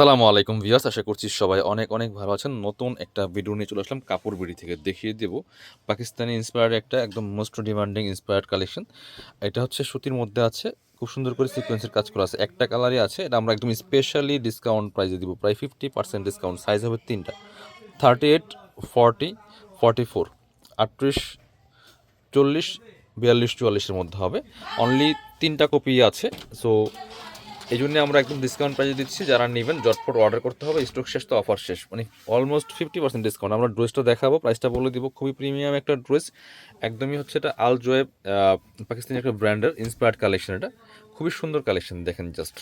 আসসালামু আলাইকুম ভিউয়ার্স, আশা করছি সবাই অনেক অনেক ভালো আছেন। নতুন একটা ভিডিও নিয়ে চলে আসলাম, কাপড় বিড়ি থেকে দেখিয়ে দেব। পাকিস্তানি ইন্সপায়ার্ড একটা একদম মোস্ট ডিমান্ডিং ইন্সপায়ার্ড কালেকশন এটা হচ্ছে সুতির মধ্যে আছে, খুব সুন্দর করে সিকোয়েন্সের কাজ করা আছে। একটা কালারই আছে, এটা আমরা একদম স্পেশালি ডিসকাউন্ট প্রাইসে দিব, প্রায় ফিফটি পার্সেন্ট ডিসকাউন্ট সাইজ হবে তিনটা। Thirty eight forty forty four আটত্রিশ, চল্লিশ, বিয়াল্লিশ, চুয়াল্লিশের মধ্যে হবে। অনলি তিনটা কপি আছে সো এই জন্য আমরা একদম ডিসকাউন্ট প্রাইসে দিচ্ছি, যারা নেবেন জটপট অর্ডার করতে হবে স্টক শেষ তো অফার শেষ। মানে অলমোস্ট ফিফটি পার্সেন্ট ডিসকাউন্ট আমরা ড্রেসটা দেখাবো প্রাইসটা বলে দিব, খুবই প্রিমিয়াম একটা ড্রেস একদমই হচ্ছে এটা আল জোয়েব পাকিস্তানি একটা ব্র্যান্ডের ইন্সপায়ার্ড কালেকশন এটা। খুবই সুন্দর কালেকশন দেখেন জাস্ট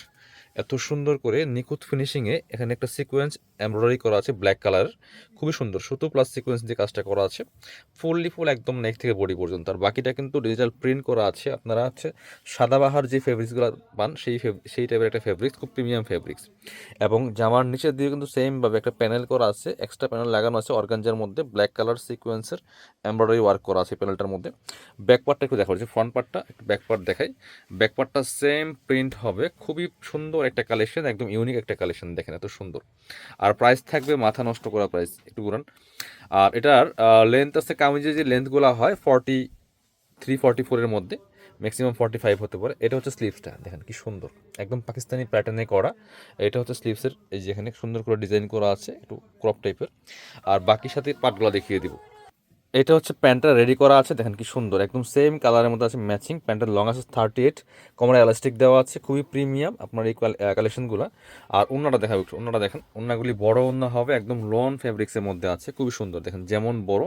এত সুন্দর করে নিখুঁত ফিনিশিংয়ে এখানে একটা সিকোয়েন্স এমব্রয়ডারি করা আছে ব্ল্যাক কালারের খুবই সুন্দর। সুতো প্লাস সিকোয়েন্স দিয়ে কাজটা করা আছে। ফুললি ফুল একদম নেক থেকে বডি পর্যন্ত। আর বাকিটা কিন্তু ডিজিটাল প্রিন্ট করা আছে। আপনারা হচ্ছে সাদাবাহার যে ফেব্রিক্সগুলো পান, সেই সেই টাইপের একটা ফেব্রিক্স খুব প্রিমিয়াম ফেব্রিক্স এবং জামার নিচের দিয়ে কিন্তু সেমভাবে একটা প্যানেল করা আছে। এক্সট্রা প্যানেল লাগানো আছে অর্গানজার মধ্যে। ব্ল্যাক কালার সিকোয়েন্সের এমব্রয়ডারি ওয়ার্ক করা আছে প্যানেলটার মধ্যে। ব্যাক পার্টটা একটু দেখা যাচ্ছে ফ্রন্ট পার্টটা একটু ব্যাক পার্ট দেখাই। ব্যাক পার্টটা সেম প্রিন্ট হবে। খুবই সুন্দর একটা কালেকশন একদম ইউনিক একটা কালেকশন দেখেন, এত সুন্দর। আর প্রাইস থাকবে মাথা নষ্ট করা প্রাইস একটু ঘুরান। আর এটার লেন্থ আছে কামিজের যে লেন্থগুলো হয় ফর্টি থ্রি ফর্টি ফোরের মধ্যে ম্যাক্সিমাম ফর্টি ফাইভ হতে পারে। এটা হচ্ছে স্লিভসটা দেখেন কি সুন্দর। একদম পাকিস্তানি প্যাটার্নে করা। এটা হচ্ছে স্লিভসের এই যেখানে সুন্দর করে ডিজাইন করা আছে, একটু ক্রপ টাইপের আর বাকি সাথে পার্টগুলো দেখিয়ে দিব। এটা হচ্ছে প্যান্টটা রেডি করা আছে, দেখেন কি সুন্দর, একদম সেম কালারের মধ্যে আছে ম্যাচিং প্যান্টের লং আছে থার্টি এইট কোমরে এলাস্টিক দেওয়া আছে, খুবই প্রিমিয়াম আপনার এই কালেকশনগুলো আর অন্যটা দেখা একটু অন্যটা দেখেন অন্যগুলি বড় অন্য হবে, একদম লন ফেব্রিক্সের মধ্যে আছে, খুবই সুন্দর, দেখেন যেমন বড়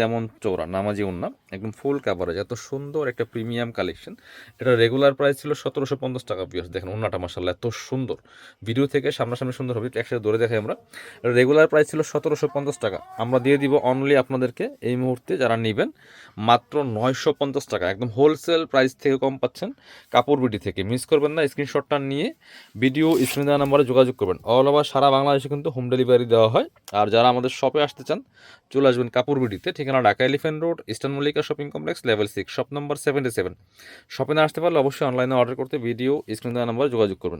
তেমন চৌড়া নামাজি উন্না, একদম ফুল কাভারেজ এত সুন্দর একটা প্রিমিয়াম কালেকশন এটা রেগুলার প্রাইস ছিল সতেরোশো পঞ্চাশ টাকা পিস দেখেন উন্নাটা মাসাল্লাহ এত সুন্দর। ভিডিও থেকে সামনাসামনি সুন্দর হবে, একসাথে ধরে দেখাই আমরা। রেগুলার প্রাইস ছিল সতেরোশো পঞ্চাশ টাকা। আমরা দিয়ে দিব অনলি আপনাদেরকে এই মুহূর্তে যারা নেবেন, মাত্র নয়শো পঞ্চাশ টাকা। একদম হোলসেল প্রাইস থেকে কম পাচ্ছেন, কাপড় বিডি থেকে। মিস করবেন না স্ক্রিনশটটা নিয়ে ভিডিও স্ক্রিন দেওয়া নাম্বারে যোগাযোগ করবেন। অল ওভার সারা বাংলাদেশে কিন্তু হোম ডেলিভারি দেওয়া হয়। আর যারা আমাদের শপে আসতে চান, চলে আসবেন কাপড় বিডিতে। ঠিকানা Dhaka Elephant Road, Eastern Mallika shopping complex, level six, shop number seventy seven. শপে না আসতে পারলে অবশ্যই অনলাইনে অর্ডার করতে ভিডিও, স্ক্রিন দেওয়া নাম্বার যোগাযোগ করবেন।